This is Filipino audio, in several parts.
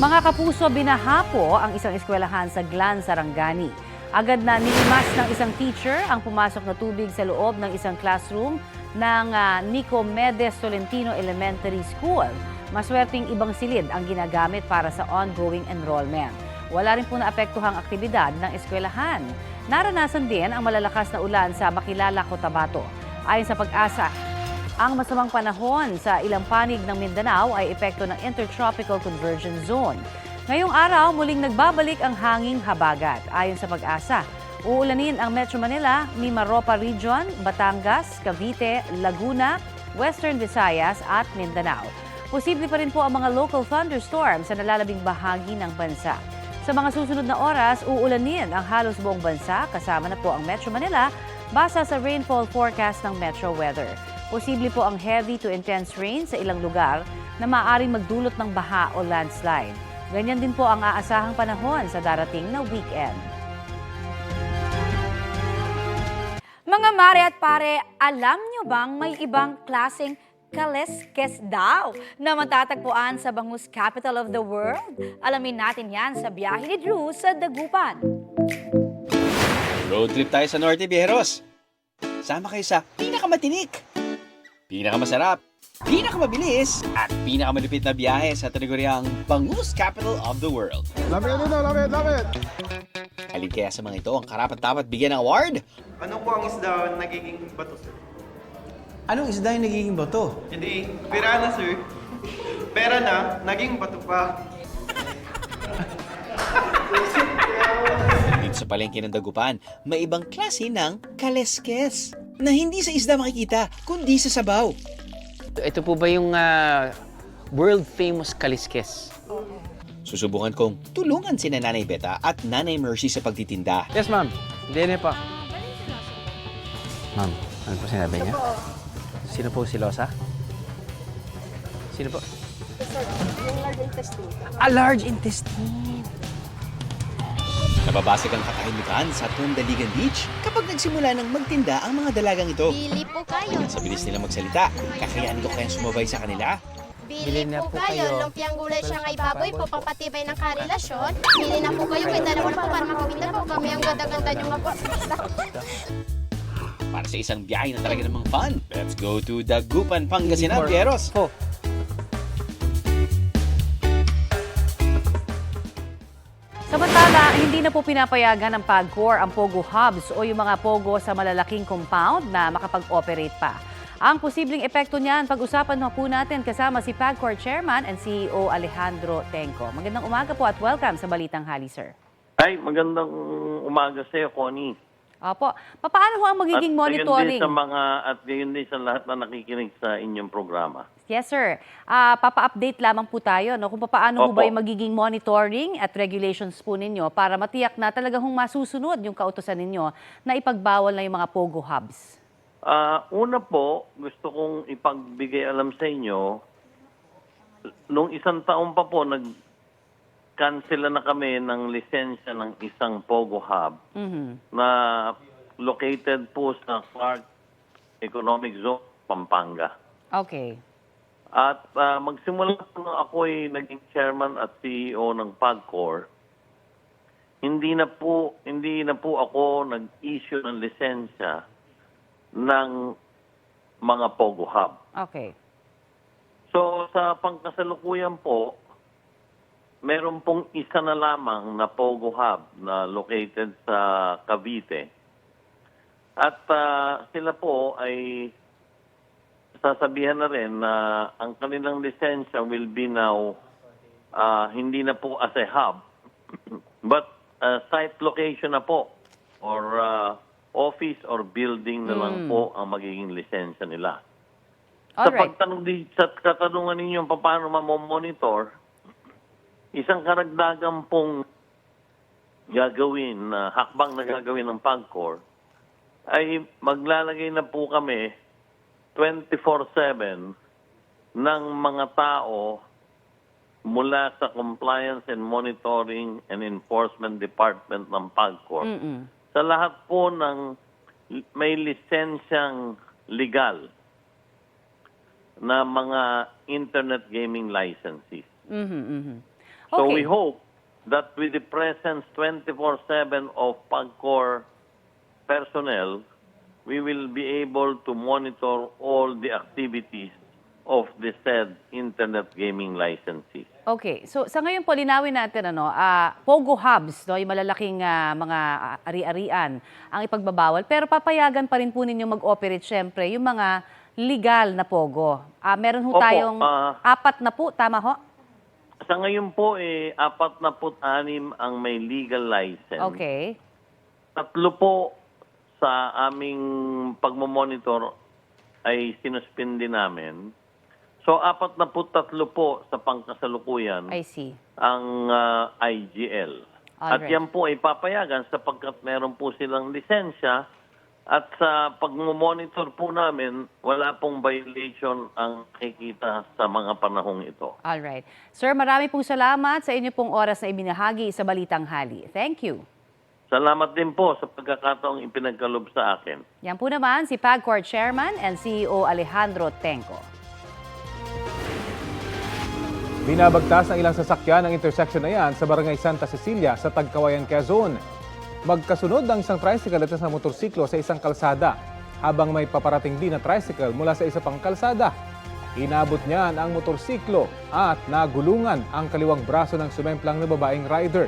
Mga kapuso, binahapo ang isang eskwelahan sa Glan, Sarangani. Agad na nilimas ng isang teacher ang pumasok na tubig sa loob ng isang classroom ng ah, Nicomedes Tolentino Elementary School. Maswerteng ibang silid ang ginagamit para sa ongoing enrollment. Wala rin po naapektuhang aktibidad ng eskwelahan. Naranasan din ang malalakas na ulan sa Makilala, Cotabato. Ayon sa pag-asa, ang masamang panahon sa ilang panig ng Mindanao ay epekto ng Intertropical Convergence Zone. Ngayong araw, muling nagbabalik ang hanging habagat. Ayon sa pag-asa, uulanin ang Metro Manila, Mimaropa Region, Batangas, Cavite, Laguna, Western Visayas at Mindanao. Posible pa rin po ang mga local thunderstorms sa nalalabing bahagi ng bansa. Sa mga susunod na oras, uulanin ang halos buong bansa kasama na po ang Metro Manila basa sa rainfall forecast ng Metro Weather. Posible po ang heavy to intense rain sa ilang lugar na maaaring magdulot ng baha o landslide. Ganyan din po ang aasahang panahon sa darating na weekend. Mga mare at pare, alam nyo bang may ibang klaseng kaleskes daw na matatagpuan sa bangus capital of the world? Alamin natin yan sa biyahe ni Drew sa Dagupan. Road trip tayo sa Norte, Bieros. Sama kayo sa pinakamatinik, pinakamasarap, pinakamabilis, at pinakamalupit na biyahe sa tinaguriang Bangus Capital of the World. Lapit dito, lapit, lapit. Halin kaya sa mga ito ang karapat-dapat bigyan ng award? Ano po ang isda nagiging bato, sir? Anong isda yung nagiging bato? Hindi, pera na, sir. Pera na, naging bato pa. Sa palengke ng Dagupan, may ibang klase ng kaleskes na hindi sa isda makikita, kundi sa sabaw. Ito po ba yung ah, world famous kaliskes? Susubukan kong tulungan si Nanay Beta at Nanay Mercy sa pagtitinda. Yes, ma'am. Hindi po. Ma'am, ano po sinabi niya? Sino po si Losa? Sino po? A large intestine. Nababasag ang katahimikan sa Tondaligan Beach kapag nagsimula ng magtinda ang mga dalagang ito. Bili po kayo. Sa bilis nila magsalita, kakayanin ko kayang sumabay sa kanila. Bili Bili na po kayo. kayo. Lumpiang gulay siya ngay baboy po, pampatibay ng karelasyon. Bili na po kayo, kaya dalawa na po para makawinda po. Kami ang ganda-ganda nyo nga po. Para sa isang biyahe na talaga namang fun, let's go to Dagupan, Pangasinan, Pieros. Po. Hindi na po pinapayagan ng PAGCOR ang Pogo Hubs o yung mga Pogo sa malalaking compound na makapag-operate pa. Ang posibleng epekto niyan, pag-usapan na po natin kasama si PAGCOR Chairman and CEO Alejandro Tenco. Magandang umaga po at welcome sa Balitang Hali, sir. Ay, magandang umaga sa iyo, Connie. Opo. Paano ho ang magiging at monitoring? sa mga at gayon din sa lahat na nakikinig sa inyong programa. Yes, sir. Ah, papa-update lamang po tayo no, kung paano Opo. ba yung magiging monitoring at regulations po ninyo para matiyak na talagang hong masusunod yung kautosan ninyo na ipagbawal na yung mga Pogo Hubs. Ah, una po, gusto kong ipagbigay alam sa inyo, nung isang taon pa po, nag cancel na kami ng lisensya ng isang Pogo Hub Mhm. na located po sa Clark Economic Zone, Pampanga. Okay. At ah, magsimula nung ako'y naging chairman at CEO ng PAGCOR, hindi na po hindi na po ako nag-issue ng lisensya ng mga Pogo Hub. Okay. So sa pangkasalukuyan po, meron pong isa na lamang na Pogo Hub na located sa Cavite. At ah, sila po ay sasabihan na rin na ang kanilang lisensya will be now ah, hindi na po as a hub but ah, site location na po or ah, office or building na lang po ang magiging lisensya nila. Sa Alright. pagtanong di, sa katanungan ninyo paano mamomonitor, isang karagdagan pong gagawin, na hakbang na gagawin ng PAGCOR, ay maglalagay na po kami 24-7 ng mga tao mula sa Compliance and Monitoring and Enforcement Department ng PAGCOR Mm-mm. sa lahat po ng may lisensyang legal na mga internet gaming licenses. Mhm, mhm. So Okay. we hope that with the presence 24-7 of PAGCOR personnel, we will be able to monitor all the activities of the said internet gaming licensees. Okay. So sa ngayon po, linawin natin ano, ah, Pogo hubs, no, yung malalaking ah, mga ari-arian ang ipagbabawal. Pero papayagan pa rin po ninyo mag-operate syempre yung mga legal na Pogo. Ah, meron ho Opo, tayong ah, apat na po, tama ho? Sa ngayon po, eh, apat na anim ang may legal license. Okay. Tatlo po sa aming pagmamonitor ay sinuspindi namin. So, apat na po tatlo po sa pangkasalukuyan I see. ang ah, IGL. At Alright. yan po ay papayagan sapagkat meron po silang lisensya at sa pagmamonitor po namin, wala pong violation ang kikita sa mga panahong ito. All right. Sir, marami pong salamat sa inyo pong oras na ibinahagi sa Balitang Hali. Thank you. Salamat din po sa pagkakataong ipinagkalob sa akin. Yan po naman si PAGCOR Chairman and CEO Alejandro Tenco. Binabagtas ng ilang sasakyan ang intersection na yan sa Barangay Santa Cecilia sa Tagkawayan, Quezon. Magkasunod ang isang tricycle at isang motorsiklo sa isang kalsada habang may paparating din na tricycle mula sa isa pang kalsada. Inabot niyan ang motorsiklo at nagulungan ang kaliwang braso ng sumemplang na babaeng rider.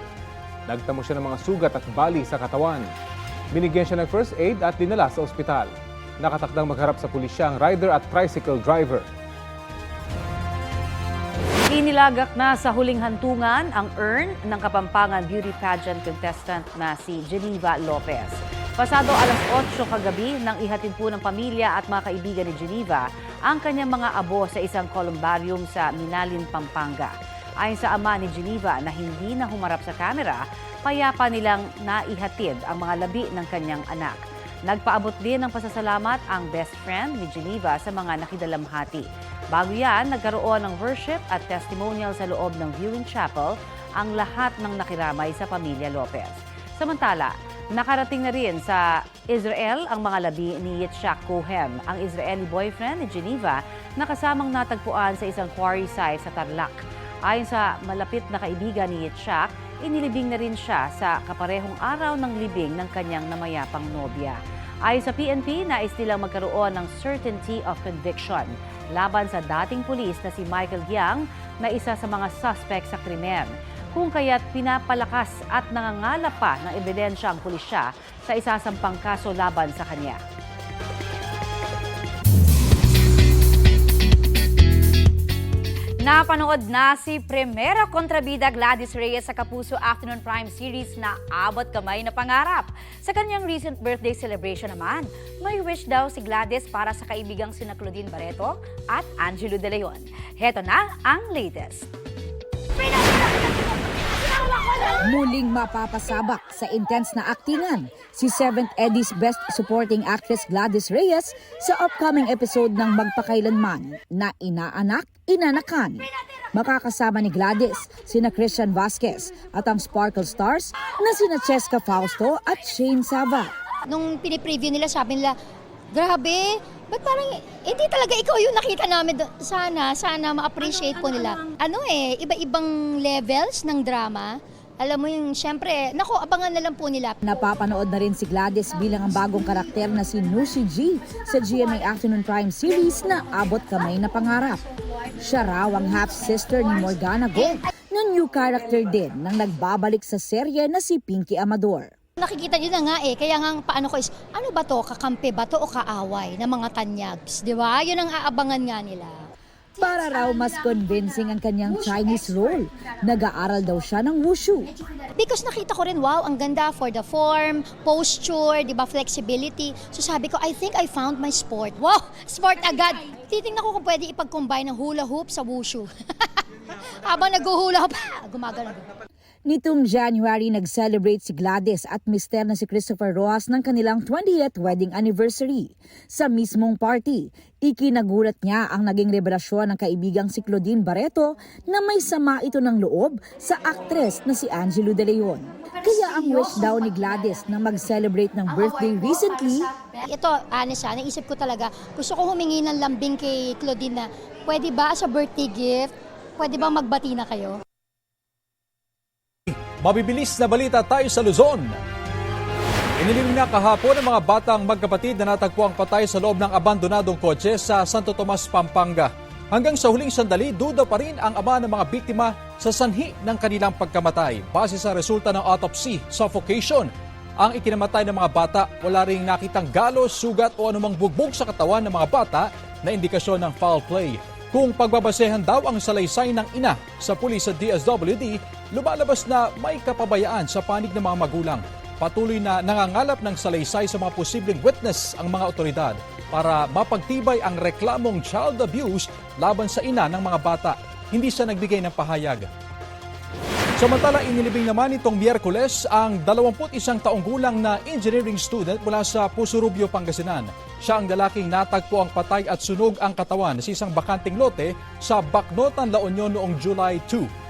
Nagtamo siya ng mga sugat at bali sa katawan. Binigyan siya ng first aid at dinala sa ospital. Nakatakdang magharap sa pulisya ang rider at tricycle driver. Inilagak na sa huling hantungan ang urn ng Kapampangan beauty pageant contestant na si Geneva Lopez. Pasado alas 8 kagabi nang ihatid po ng pamilya at mga kaibigan ni Geneva ang kanyang mga abo sa isang columbarium sa Minalin, Pampanga. Ayon sa ama ni Geneva na hindi na humarap sa kamera, payapa nilang naihatid ang mga labi ng kanyang anak. Nagpaabot din ng pasasalamat ang best friend ni Geneva sa mga nakidalamhati. Bago yan, nagkaroon ng worship at testimonial sa loob ng viewing chapel ang lahat ng nakiramay sa pamilya Lopez. Samantala, nakarating na rin sa Israel ang mga labi ni Yitzhak Cohen, ang Israeli boyfriend ni Geneva na kasamang natagpuan sa isang quarry site sa Tarlac. Ayon sa malapit na kaibigan ni Yitzhak, inilibing na rin siya sa kaparehong araw ng libing ng kanyang namayapang nobya. Ayon sa PNP, nais nilang magkaroon ng certainty of conviction laban sa dating pulis na si Michael Giang na isa sa mga suspect sa krimen. Kung kaya't pinapalakas at nangangala pa ng ebidensya ang pulisya sa isasampang kaso laban sa kanya. Napanood na si Primera Kontrabida Gladys Reyes sa Kapuso Afternoon Prime Series na Abot Kamay na Pangarap. Sa kanyang recent birthday celebration naman, may wish daw si Gladys para sa kaibigang sina Claudine Barreto at Angelo De Leon. Heto na ang latest. Muling mapapasabak sa intense na aktingan si 7th Eddie's Best Supporting Actress Gladys Reyes sa upcoming episode ng Magpakailanman na Inaanak, Inanakan. Makakasama ni Gladys sina Christian Vasquez at ang Sparkle Stars na sina Cheska Fausto at Shane Sava. Nung pinipreview nila, sabi nila, grabe, ba't parang hindi talaga ikaw yung nakita namin doon. Sana, sana ma-appreciate po nila. Ano eh, iba-ibang levels ng drama. Alam mo yung, syempre, nako, abangan na lang po nila. Napapanood na rin si Gladys bilang ang bagong karakter na si Nushi G sa GMA Afternoon Prime series na Abot Kamay na Pangarap. Siya raw ang half-sister ni Morgana Gold na new character din nang nagbabalik sa serye na si Pinky Amador. Nakikita nyo na nga eh, kaya nga ang paano ko is, ano ba to, kakampi ba to o kaaway ng mga tanyags, di ba? Yun ang aabangan nga nila. Para raw mas convincing ang kanyang Chinese role. Nag-aaral daw siya ng wushu. Because nakita ko rin, wow, ang ganda for the form, posture, di ba, flexibility. So sabi ko, I think I found my sport. Wow, sport agad. Titingnan ko kung pwede ipag-combine ng hula hoop sa wushu. Habang nag-hula hoop, gumagano. Nitong January, nag-celebrate si Gladys at mister na si Christopher Rojas ng kanilang 20th wedding anniversary. Sa mismong party, ikinagulat niya ang naging revelasyon ng kaibigang si Claudine Barreto na may sama ito ng loob sa aktres na si Angelo De Leon. Kaya ang wish daw ni Gladys na mag-celebrate ng birthday recently, Ito, honest ha, naisip ko talaga, gusto ko humingi ng lambing kay Claudine na, pwede ba sa birthday gift, pwede ba magbati na kayo? Mabibilis na balita tayo sa Luzon. Iniling na kahapon ng mga batang magkapatid na natagpuang patay sa loob ng abandonadong kotse sa Santo Tomas, Pampanga. Hanggang sa huling sandali, duda pa rin ang ama ng mga biktima sa sanhi ng kanilang pagkamatay. Base sa resulta ng autopsy, suffocation, ang ikinamatay ng mga bata, wala ring nakitang galos, sugat o anumang bugbog sa katawan ng mga bata na indikasyon ng foul play. Kung pagbabasehan daw ang salaysay ng ina sa pulis sa DSWD, lumalabas na may kapabayaan sa panig ng mga magulang. Patuloy na nangangalap ng salaysay sa mga posibleng witness ang mga otoridad para mapagtibay ang reklamong child abuse laban sa ina ng mga bata. Hindi siya nagbigay ng pahayag. Samantala, inilibing naman itong Miyerkules ang 21 taong gulang na engineering student mula sa Pusurubio, Pangasinan. Siya ang lalaking natagpo ang patay at sunog ang katawan sa isang bakanting lote sa Baknotan, La Union noong July 2.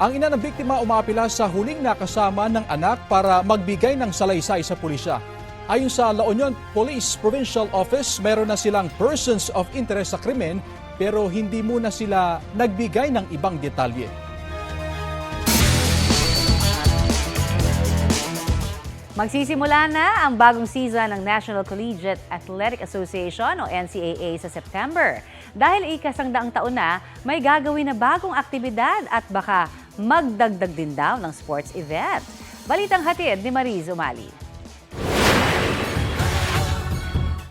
Ang ina ng biktima umapila sa huling nakasama ng anak para magbigay ng salaysay sa pulisya. Ayon sa La Union Police Provincial Office, meron na silang persons of interest sa krimen pero hindi muna sila nagbigay ng ibang detalye. Magsisimula na ang bagong season ng National Collegiate Athletic Association o NCAA sa September. Dahil ikasang daang taon na, may gagawin na bagong aktibidad at baka magdagdag din daw ng sports event. Balitang hatid ni Mariz Umali.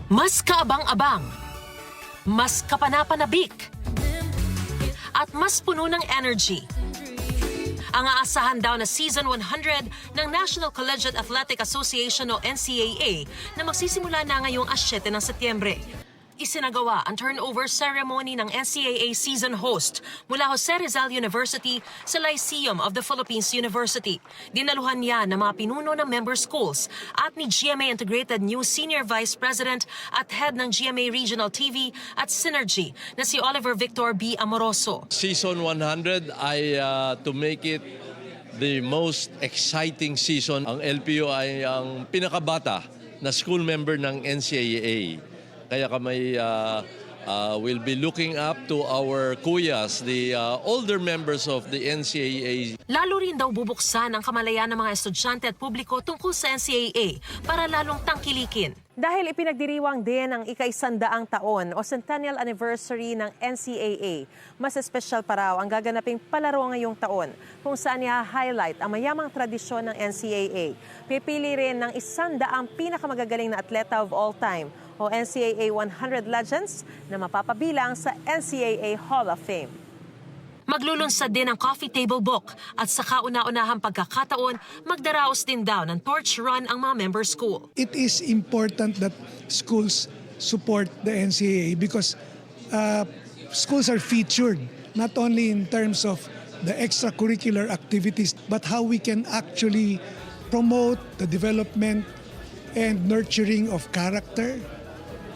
Mas kaabang-abang, mas kapanapanabik, at mas puno ng energy. Ang aasahan daw na Season 100 ng National Collegiate Athletic Association o NCAA na magsisimula na ngayong 7 ng Setyembre. Isinagawa ang turnover ceremony ng NCAA season host mula Jose Rizal University sa Lyceum of the Philippines University. Dinaluhan niya ng mga pinuno ng member schools at ni GMA Integrated New Senior Vice President at Head ng GMA Regional TV at Synergy na si Oliver Victor B. Amoroso. Season 100 ay uh, to make it the most exciting season. Ang LPO ay ang pinakabata na school member ng NCAA. Kaya kami uh, uh, will be looking up to our kuyas, the uh, older members of the NCAA. Lalo rin daw bubuksan ang kamalayan ng mga estudyante at publiko tungkol sa NCAA para lalong tangkilikin. Dahil ipinagdiriwang din ang ikaisandaang taon o centennial anniversary ng NCAA, mas espesyal pa raw ang gaganaping palaro ngayong taon kung saan i-highlight ang mayamang tradisyon ng NCAA. Pipili rin ng isandaang pinakamagagaling na atleta of all time o NCAA 100 Legends na mapapabilang sa NCAA Hall of Fame. Maglulunsad din ang coffee table book at sa kauna-unahang pagkakataon, magdaraos din daw ng torch run ang mga member school. it is important that schools support the NCAA because uh, schools are featured not only in terms of the extracurricular activities but how we can actually promote the development and nurturing of character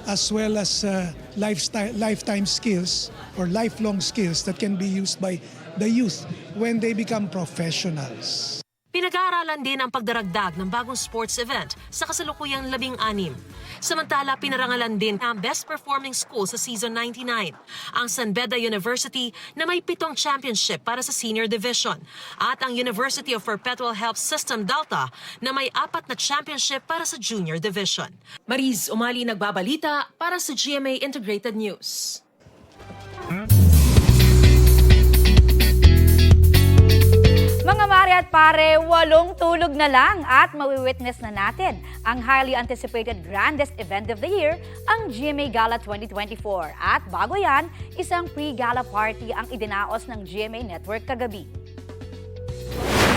as well as uh, lifestyle, lifetime skills or lifelong skills that can be used by the youth when they become professionals. Pinag-aaralan din ang pagdaragdag ng bagong sports event sa kasalukuyang labing-anim. Samantala, pinarangalan din ang Best Performing School sa Season 99, ang San Beda University na may pitong championship para sa Senior Division, at ang University of Perpetual Health System Delta na may apat na championship para sa Junior Division. Mariz Umali nagbabalita para sa GMA Integrated News. Mga mare at pare, walong tulog na lang at mawiwitness na natin ang highly anticipated grandest event of the year, ang GMA Gala 2024. At bago yan, isang pre-gala party ang idinaos ng GMA Network kagabi.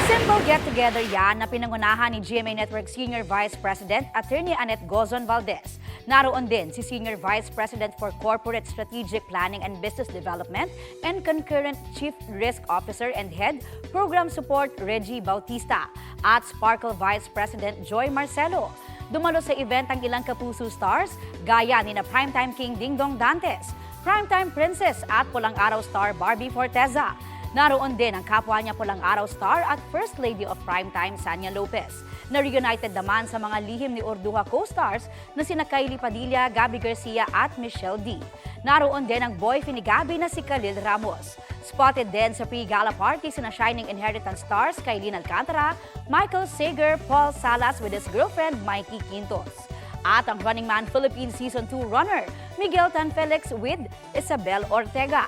Simple get-together yan na pinangunahan ni GMA Network Senior Vice President Attorney Annette Gozon Valdez. Naroon din si Senior Vice President for Corporate Strategic Planning and Business Development and concurrent Chief Risk Officer and Head Program Support Reggie Bautista at Sparkle Vice President Joy Marcelo. Dumalo sa event ang ilang kapuso stars gaya ni na Primetime King Dingdong Dantes, Primetime Princess at Pulang Araw star Barbie Forteza. Naroon din ang kapwa niya Pulang Araw star at First Lady of Primetime Sanya Lopez. Na-reunited naman sa mga lihim ni Orduha co-stars na sina Kylie Padilla, Gabby Garcia at Michelle D. Naroon din ang boyfriend ni Gabby na si Khalil Ramos. Spotted din sa pre-gala party sina Shining Inheritance stars Kailin Alcantara, Michael Sager, Paul Salas with his girlfriend Mikey Quintos. At ang Running Man Philippines Season 2 runner, Miguel Tan Felix with Isabel Ortega.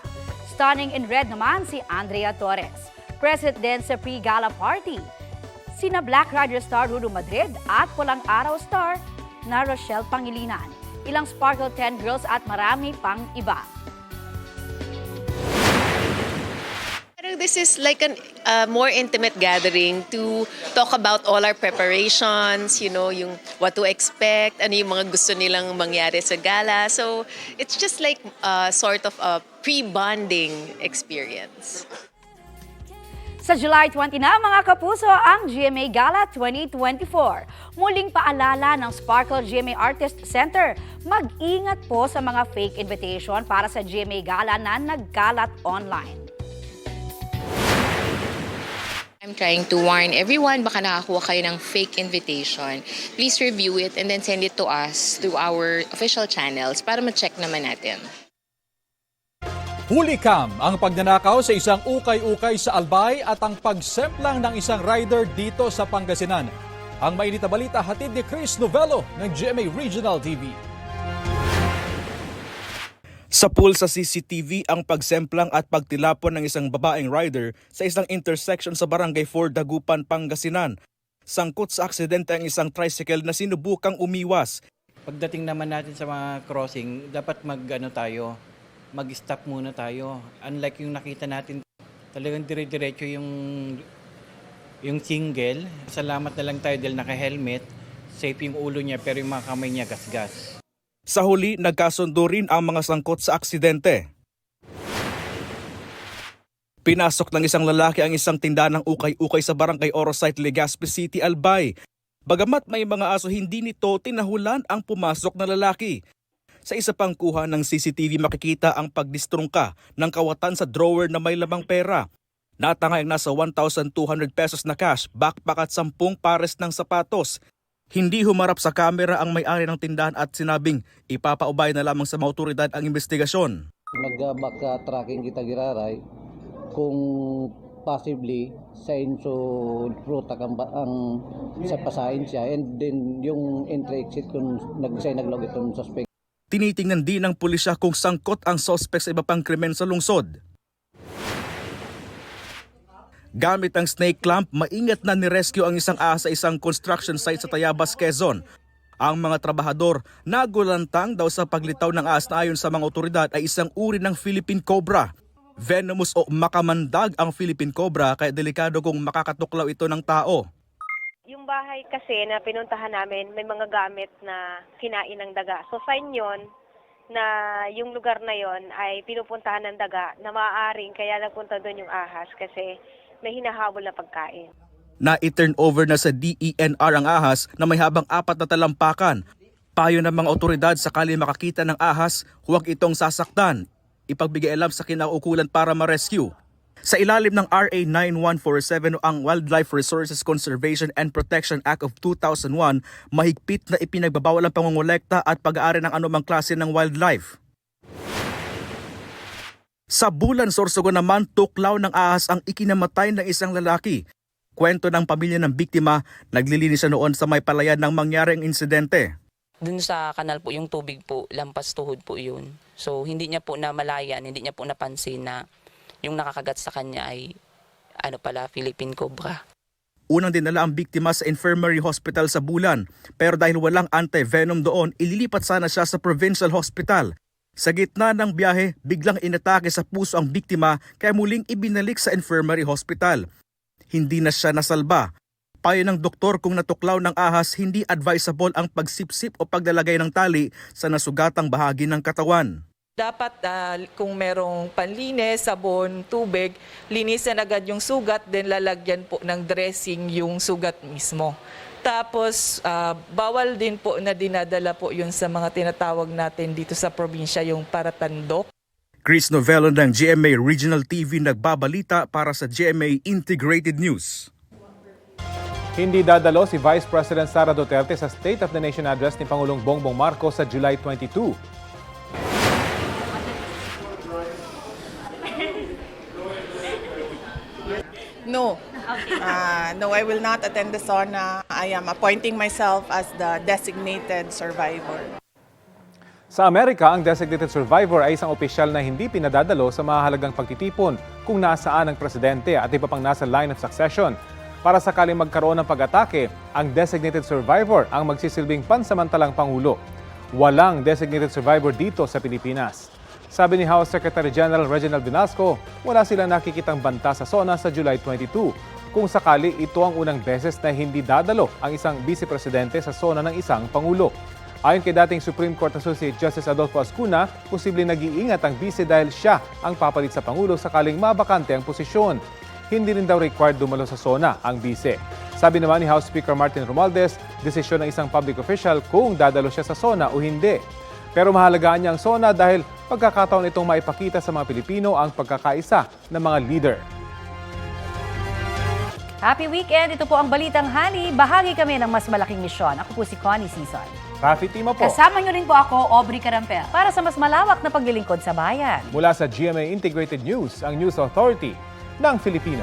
Stunning in red naman si Andrea Torres. Present din sa pre-gala party, sina Black Rider star Rudo Madrid at Pulang Araw star na Rochelle Pangilinan. Ilang Sparkle 10 girls at marami pang iba. This is like a uh, more intimate gathering to talk about all our preparations, you know, yung what to expect, ano yung mga gusto nilang mangyari sa gala. So it's just like uh, sort of a pre-bonding experience. Sa July 20 na mga kapuso ang GMA Gala 2024. Muling paalala ng Sparkle GMA Artist Center, mag-ingat po sa mga fake invitation para sa GMA Gala na nagkalat online. I'm trying to warn everyone, baka nakakuha kayo ng fake invitation. Please review it and then send it to us through our official channels para ma-check naman natin. Huli cam ang pagnanakaw sa isang ukay-ukay sa Albay at ang pagsemplang ng isang rider dito sa Pangasinan. Ang mainit na balita hatid ni Chris Novello ng GMA Regional TV. Sa pool sa CCTV ang pagsemplang at pagtilapon ng isang babaeng rider sa isang intersection sa Barangay 4 Dagupan, Pangasinan. Sangkot sa aksidente ang isang tricycle na sinubukang umiwas. Pagdating naman natin sa mga crossing, dapat mag-ano tayo, mag-stop muna tayo. Unlike yung nakita natin, talagang dire-diretso yung yung single. Salamat na lang tayo dahil naka-helmet. Safe yung ulo niya pero yung mga kamay niya gasgas. Sa huli, nagkasundo rin ang mga sangkot sa aksidente. Pinasok ng isang lalaki ang isang tindahan ng ukay-ukay sa barangay Orosite, Legazpi City, Albay. Bagamat may mga aso hindi nito tinahulan ang pumasok na lalaki. Sa isa pang kuha ng CCTV makikita ang pagdistrungka ng kawatan sa drawer na may lamang pera. Natangay ang nasa 1,200 pesos na cash, backpack at 10 pares ng sapatos. Hindi humarap sa kamera ang may-ari ng tindahan at sinabing ipapaubay na lamang sa mga otoridad ang investigasyon. Nag-back-tracking kita giraray kung possibly sa inso ruta kang ba- ang sa pasahin siya and then yung entry exit kung nag-say naglog itong suspect. Tinitingnan din ng pulisya kung sangkot ang suspect sa iba pang krimen sa lungsod. Gamit ang snake clamp, maingat na nirescue ang isang ahas sa isang construction site sa Tayabas, Quezon. Ang mga trabahador nagulantang daw sa paglitaw ng ahas na ayon sa mga otoridad ay isang uri ng Philippine Cobra. Venomous o makamandag ang Philippine Cobra kaya delikado kung makakatuklaw ito ng tao. Yung bahay kasi na pinuntahan namin, may mga gamit na kinain ng daga. So sign yon na yung lugar na yon ay pinupuntahan ng daga na maaaring kaya nagpunta doon yung ahas kasi may hinahabol na pagkain. na i-turn over na sa DENR ang ahas na may habang apat na talampakan. Payo ng mga otoridad sakali makakita ng ahas, huwag itong sasaktan. Ipagbigay alam sa kinaukulan para ma-rescue. Sa ilalim ng RA 9147 o ang Wildlife Resources Conservation and Protection Act of 2001, mahigpit na ipinagbabawal ang pangongolekta at pag-aari ng anumang klase ng wildlife. Sa Bulan, Sorsogon naman, tuklaw ng ahas ang ikinamatay ng isang lalaki. Kwento ng pamilya ng biktima, naglilinis noon sa may palayan ng mangyaring insidente. Dun sa kanal po, yung tubig po, lampas tuhod po yun. So, hindi niya po namalayan, hindi niya po napansin na yung nakakagat sa kanya ay ano pala, Philippine Cobra. Unang dinala ang biktima sa infirmary hospital sa Bulan, pero dahil walang anti-venom doon, ililipat sana siya sa provincial hospital. Sa gitna ng biyahe, biglang inatake sa puso ang biktima kaya muling ibinalik sa infirmary hospital. Hindi na siya nasalba. Payo ng doktor kung natuklaw ng ahas, hindi advisable ang pagsipsip o paglalagay ng tali sa nasugatang bahagi ng katawan. Dapat ah, kung merong panlinis, sabon, tubig, linisan agad yung sugat, then lalagyan po ng dressing yung sugat mismo. Tapos, ah, bawal din po na dinadala po yun sa mga tinatawag natin dito sa probinsya, yung paratandok. Chris Novello ng GMA Regional TV nagbabalita para sa GMA Integrated News. Hindi dadalo si Vice President Sara Duterte sa State of the Nation address ni Pangulong Bongbong Marcos sa July 22. No. Uh, no, I will not attend the SONA. I am appointing myself as the designated survivor. Sa Amerika, ang designated survivor ay isang opisyal na hindi pinadadalo sa mahalagang pagtitipon kung nasaan ang presidente at iba pang nasa line of succession. Para sakaling magkaroon ng pag-atake, ang designated survivor ang magsisilbing pansamantalang pangulo. Walang designated survivor dito sa Pilipinas. Sabi ni House Secretary General Reginald Binasco, wala silang nakikitang banta sa SONA sa July 22. Kung sakali, ito ang unang beses na hindi dadalo ang isang vice-presidente sa SONA ng isang pangulo. Ayon kay dating Supreme Court Associate Justice Adolfo Ascuna, posibleng nag-iingat ang vice dahil siya ang papalit sa Pangulo sakaling mabakante ang posisyon. Hindi rin daw required dumalo sa SONA ang vice. Sabi naman ni House Speaker Martin Romualdez, desisyon ng isang public official kung dadalo siya sa SONA o hindi. Pero mahalagaan niya ang SONA dahil pagkakataon itong maipakita sa mga Pilipino ang pagkakaisa ng mga leader. Happy weekend! Ito po ang Balitang Hali. Bahagi kami ng mas malaking misyon. Ako po si Connie Season. Rafi Tima po. Kasama niyo rin po ako, Aubrey Carampel. Para sa mas malawak na paglilingkod sa bayan. Mula sa GMA Integrated News, ang News Authority ng Filipino.